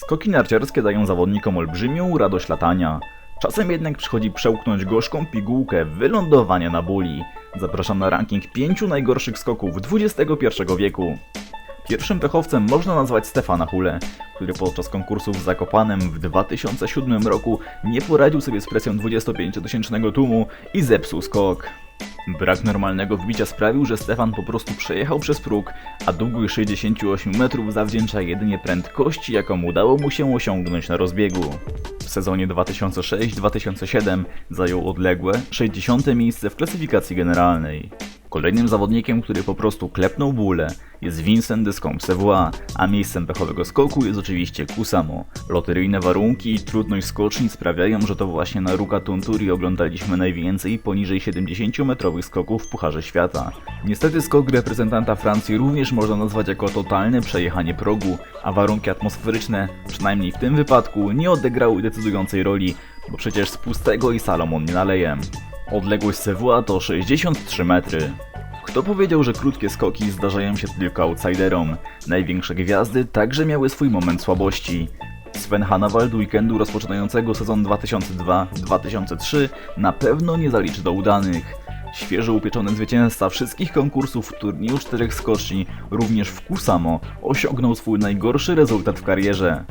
Skoki narciarskie dają zawodnikom olbrzymią radość latania. Czasem jednak przychodzi przełknąć gorzką pigułkę wylądowania na buli. Zapraszam na ranking pięciu najgorszych skoków XXI wieku. Pierwszym pechowcem można nazwać Stefana Hule, który podczas konkursu w Zakopanem w 2007 roku nie poradził sobie z presją 25-tysięcznego tłumu i zepsuł skok. Brak normalnego wbicia sprawił, że Stefan po prostu przejechał przez próg, a długość 68 metrów zawdzięcza jedynie prędkości, jaką udało mu się osiągnąć na rozbiegu. W sezonie 2006-2007 zajął odległe 60. miejsce w klasyfikacji generalnej. Kolejnym zawodnikiem, który po prostu klepnął bólę jest Vincent Descamps Savoie, a miejscem pechowego skoku jest oczywiście Kusamo. Loteryjne warunki i trudność skoczni sprawiają, że to właśnie na Ruka Tunturi oglądaliśmy najwięcej poniżej 70-metrowych skoków w Pucharze Świata. Niestety skok reprezentanta Francji również można nazwać jako totalne przejechanie progu, a warunki atmosferyczne, przynajmniej w tym wypadku, nie odegrały decydującej roli, bo przecież z pustego i Salomon nie naleje. Odległość Savoie to 63 metry. Kto powiedział, że krótkie skoki zdarzają się tylko outsiderom? Największe gwiazdy także miały swój moment słabości. Sven Hannawald weekendu rozpoczynającego sezon 2002-2003 na pewno nie zaliczy do udanych. Świeżo upieczony zwycięzca wszystkich konkursów w turnieju czterech skoczni, również w Kusamo, osiągnął swój najgorszy rezultat w karierze.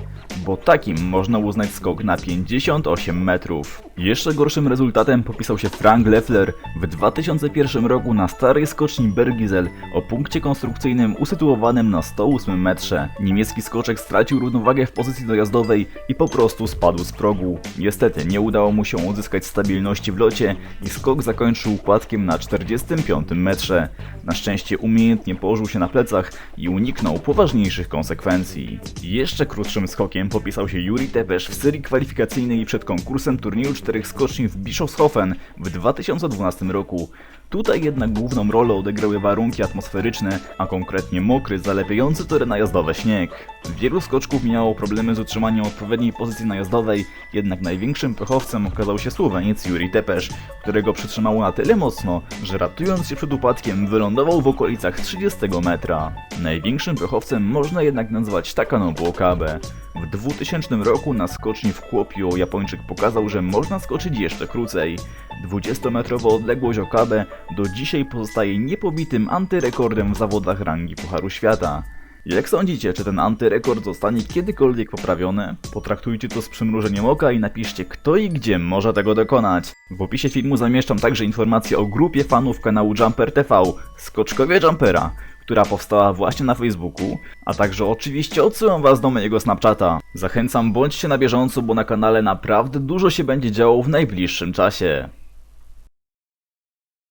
Bo takim można uznać skok na 58 metrów. Jeszcze gorszym rezultatem popisał się Frank Leffler w 2001 roku na starej skoczni Bergizel o punkcie konstrukcyjnym usytuowanym na 108 metrze. Niemiecki skoczek stracił równowagę w pozycji dojazdowej i po prostu spadł z progu. Niestety nie udało mu się uzyskać stabilności w locie i skok zakończył upadkiem na 45 metrze. Na szczęście umiejętnie położył się na plecach i uniknął poważniejszych konsekwencji. Jeszcze krótszym skokiem popisał się Juri Tepesz w serii kwalifikacyjnej przed konkursem turnieju czterech skoczni w Bischofshofen w 2012 roku. Tutaj jednak główną rolę odegrały warunki atmosferyczne, a konkretnie mokry, zalepiający tory najazdowe śnieg. Wielu skoczków miało problemy z utrzymaniem odpowiedniej pozycji najazdowej, jednak największym pechowcem okazał się Słoweniec Juri Tepesz, którego przytrzymało na tyle mocno, że ratując się przed upadkiem wylądował w okolicach 30 metra. Największym pechowcem można jednak nazwać Takanobu Okabe. W 2000 roku na skoczni w Kuopio Japończyk pokazał, że można skoczyć jeszcze krócej. 20-metrowa odległość Okabe do dzisiaj pozostaje niepobitym antyrekordem w zawodach rangi Pucharu Świata. Jak sądzicie, czy ten antyrekord zostanie kiedykolwiek poprawiony? Potraktujcie to z przymrużeniem oka i napiszcie kto i gdzie może tego dokonać. W opisie filmu zamieszczam także informacje o grupie fanów kanału Jumper TV, Skoczkowie Jumpera, która powstała właśnie na Facebooku, a także oczywiście odsyłam was do mojego Snapchata. Zachęcam, bądźcie na bieżąco, bo na kanale naprawdę dużo się będzie działo w najbliższym czasie.